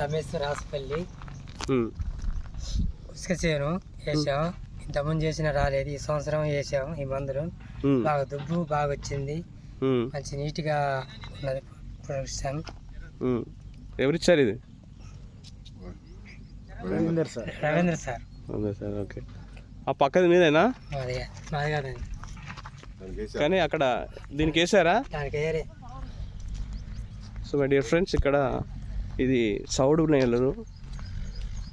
రమేష్ రాసుపల్లి ఉసుక చేను వేసాం ఇంతకుముందు చేసిన రాలేదు. ఈ సంవత్సరం వేసాం ఈ మందులు. బాగా దుబ్బు బాగా వచ్చింది మంచి నీట్గా ఉన్నది ప్రొడక్షన్. ఎవరిచ్చారు ఇది? రవీంద్ర సార్. అదే సార్. ఓకే. ఆ పక్కది మీదేనా? మాది మాది కాదండి. కానీ అక్కడ దీనికి వేసారా? దానికి ఏరే సో మై డియర్ ఫ్రెండ్స్ ఇక్కడ ఇది సౌడు నేలను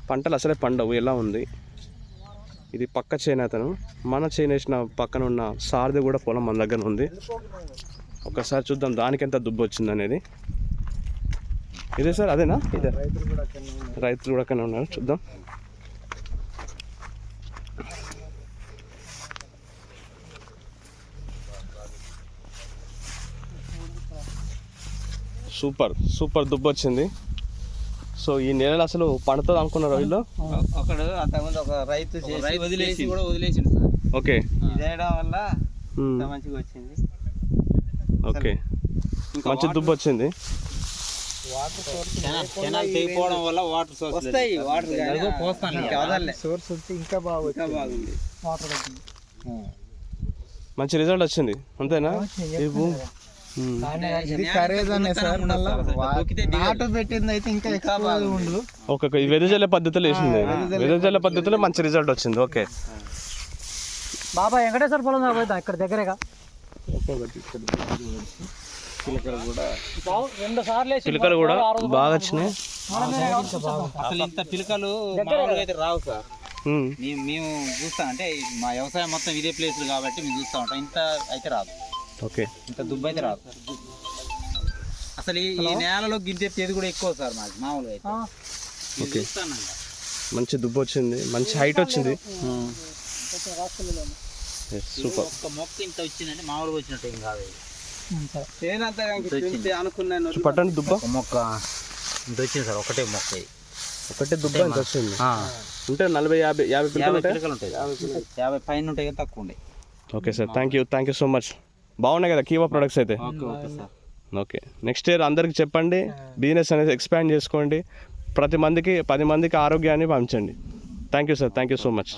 పంటలు అసలే పండవు ఎలా ఉంది? ఇది పక్క చేనే అతను. మన చేను వేసిన పక్కన ఉన్న సారది కూడా పొలం మన దగ్గర ఉంది. ఒకసారి చూద్దాం దానికి ఎంత దుబ్బు వచ్చింది అనేది. ఇదే సార్ అదేనా? ఇదే. రైతులు కూడా అక్కడ ఉన్నారు. చూద్దాం. సూపర్ సూపర్ దుబ్బు వచ్చింది. సో ఈ నెలలో అసలు పండుతుంది అనుకున్నారు వీళ్ళు? ఒకడు అంతకుముందు ఒక రైతు చేసి వదిలేసి కూడా వదిలేసిండు సార్. ఓకే. ఇది వేయడం వల్ల మంచిగా వచ్చింది. ఓకే. ఇంకా మంచి దుబ్బు వచ్చింది. కెనాల్ తెగిపోవడం వల్ల వాటర్ సోర్స్ వస్తాయి వాటర్ పోస్తాను. ఇంకా ఇంకా బాగా ఇంకా బాగుంది. మంచి రిజల్ట్ వచ్చింది. అంతేనా? ఈ భూమి మ్మ్. ఇది సార్ ఆటో పెట్టింది అయితే ఇంకా ఎక్కువ ఉండు. ఓకే వెదజల్ల పద్ధతిలో వేసింది. వెదజల్ల పద్ధతిలో మంచి రిజల్ట్ వచ్చింది. ఓకే. బాబా వెంకటేశ్వర పొలం పోయిద్దాం ఇక్కడ దగ్గరగా. రెండు సార్లు పిలకలు కూడా బాగా వచ్చినాయి. అసలు ఇంత పిలకలు మామూలుగా అయితే రావు సార్. మ్మ్. మేము మేము చూస్తాం అంటే మా వ్యవసాయం మొత్తం ఇదే ప్లేస్ కాబట్టి మేము చూస్తూ ఉంటాం. ఇంత అయితే రాదు. ఓకే. ఇంత దుబ్బు అయితే రాదు. అసలు ఈ నేలలో గింజ తేది కూడా ఎక్కువ సార్ మాకు మామూలుగా అయితే. ఓకే. మంచి దుబ్బు వచ్చింది మంచి హైట్ వచ్చింది. సూపర్. మొక్క ఇంత వచ్చిందంటే మామూలుగా వచ్చినట్టు ఏం కాదు అనుకున్నాను పట్టండి దుబ్బ. మొక్క ఇంత వచ్చింది సార్ ఒకటే మొక్క ఇది. ఒకటే దుబ్బ ఎంత వచ్చింది. ఆ. ఉంటే నలభై యాభై యాభై పిల్లలు యాభై ఉంటాయి? పైన ఉంటాయి కదా తక్కువ ఉంటాయి. Okay sir thank you thank you so much బాగున్నాయి కదా కీవా ప్రొడక్ట్స్ అయితే? ఓకే నెక్స్ట్ ఇయర్ అందరికి చెప్పండి. బిజినెస్ అనేది ఎక్స్పాండ్ చేసుకోండి. ప్రతి మందికి పది మందికి ఆరోగ్యాన్ని పంచండి. Thank you sir thank you so much